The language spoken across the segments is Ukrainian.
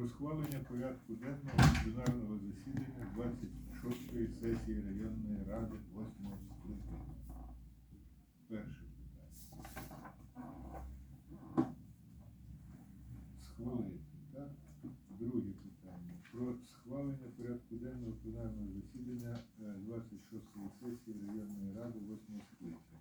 Про схвалення порядку денного пленарного засідання 26-ї сесії районної ради 8 скликання. Перше питання. Схвалити, так? Друге питання. Про схвалення порядку денного пленарного засідання е, 26-ї сесії районної ради 8 скликання.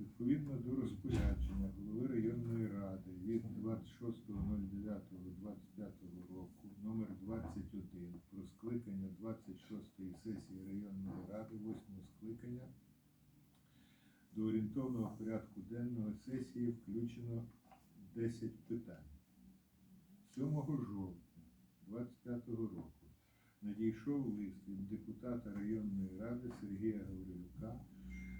Відповідно до розпорядження голови районної ради від 26.09.25 року номер 21 про скликання 26-ї сесії районної ради 8 скликання до орієнтовного порядку денного сесії включено 10 питань. 7 жовтня 25 року надійшов лист від депутата районної ради Сергія Гаврилюка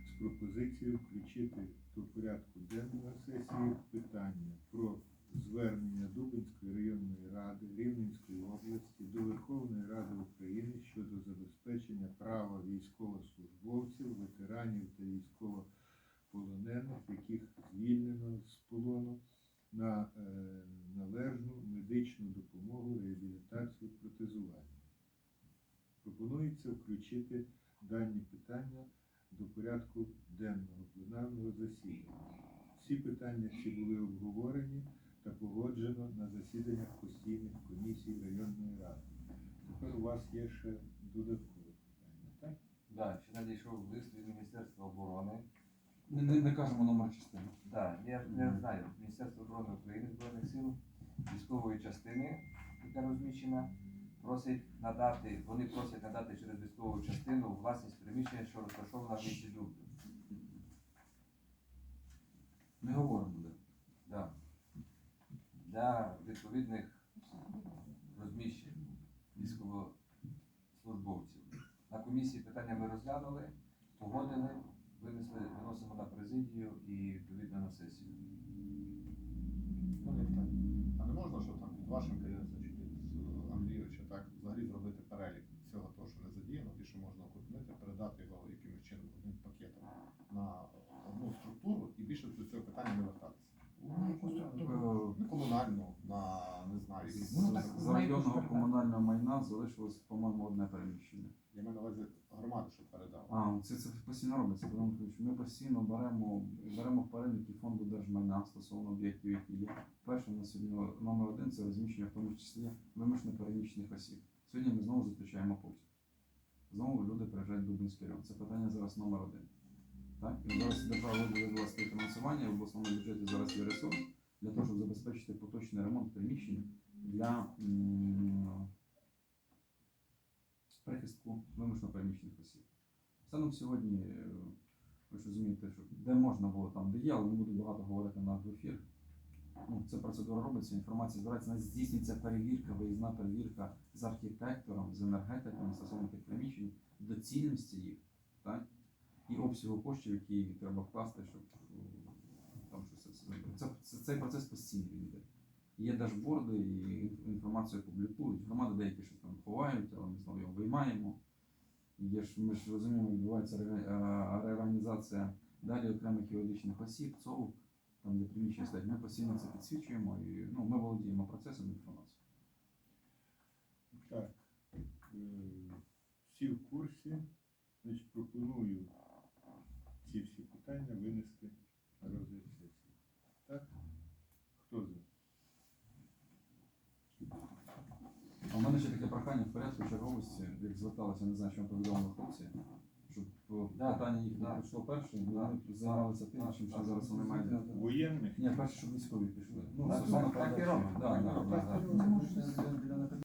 з пропозицією включити до порядку денного сесії питання про звернення Дубинської районної ради Рівненської області до Верховної Ради України щодо забезпечення права військовослужбовців, ветеранів та військовополонених, яких звільнено з полону на е, належну медичну допомогу, реабілітацію, протезування. Пропонується включити дані питання до порядку денного пленарного засідання. Всі питання ці були обговорені та погоджено на засіданнях постійних комісій районної ради. Тепер у вас є ще додаткове питання, так? Да, ще надійшов лист від Міністерства оборони. Не, не, не кажемо номер частини. Да, я не знаю, Міністерство оборони України Збройних сил військової частини, яка розміщена, просить надати, вони просять надати через військову частину власність приміщення, що розташована в місті Дубно. Не говоримо. Для відповідних розміщень військовослужбовців. На комісії питання ми розглянули, погодили, винесли, виносимо на президію і відповідно на сесію. Ну. А не можна, що там під вашим керівництвом чи під е, Андрійовича так взагалі зробити перелік всього того, що не задіяно, і що можна окупнити, передати його якимось чином одним пакетом на одну структуру і більше до цього питання не вертатися. Е, На комунальну, на не знаю, якісь З, з районного комунального майна залишилось, по-моєму, одне переміщення. я маю на увазі громади, щоб передали. А, це, це постійно робиться. Михайлович. Ми постійно беремо, беремо в переліки фонду держмайна стосовно об'єктів, які є. Перше на сьогодні номер один це розміщення, в тому числі вимушено переміщених осіб. Сьогодні ми знову зустрічаємо пульс. Знову люди приїжджають в Дубинський район. Це питання зараз номер один. Так? І зараз держава виділила своє фінансування, в обласному бюджеті зараз є ресурс для того, щоб забезпечити поточний ремонт приміщень для прихистку вимушено переміщених осіб. Станом сьогодні, е, ви ж розумієте, що де можна було, там де є, але не буду багато говорити на ефір. Ну, ця процедура робиться, інформація збирається, нас здійснюється перевірка, виїзна перевірка з архітектором, з енергетиком стосовно тих приміщень, доцільності їх, так? І обсягу коштів, які треба вкласти, щоб це. Це, це, цей процес постійно йде. Є дашборди, і інформацію публікують. Громади деякі щось там ховають, але ми знову його виймаємо. Є ж, ми ж розуміємо, відбувається е, реорганізація далі окремих юридичних осіб, ЦОВ, там де приміщення стоять. Ми постійно це підсвічуємо і ну, ми володіємо процесом інформації. Так, е, всі в курсі. Значить, пропоную ці всі питання винести на розгляд сесії. Так? Хто за? А в мене ще таке прохання в порядку черговості, як зверталися, не знаю, що вам повідомили хлопці, щоб е, Да, питання їх не прийшло перше, і вони займалися тим, чим ще зараз вони мають. Воєнних? Ні, перше, щоб військові пішли. Ну, Так, так, так.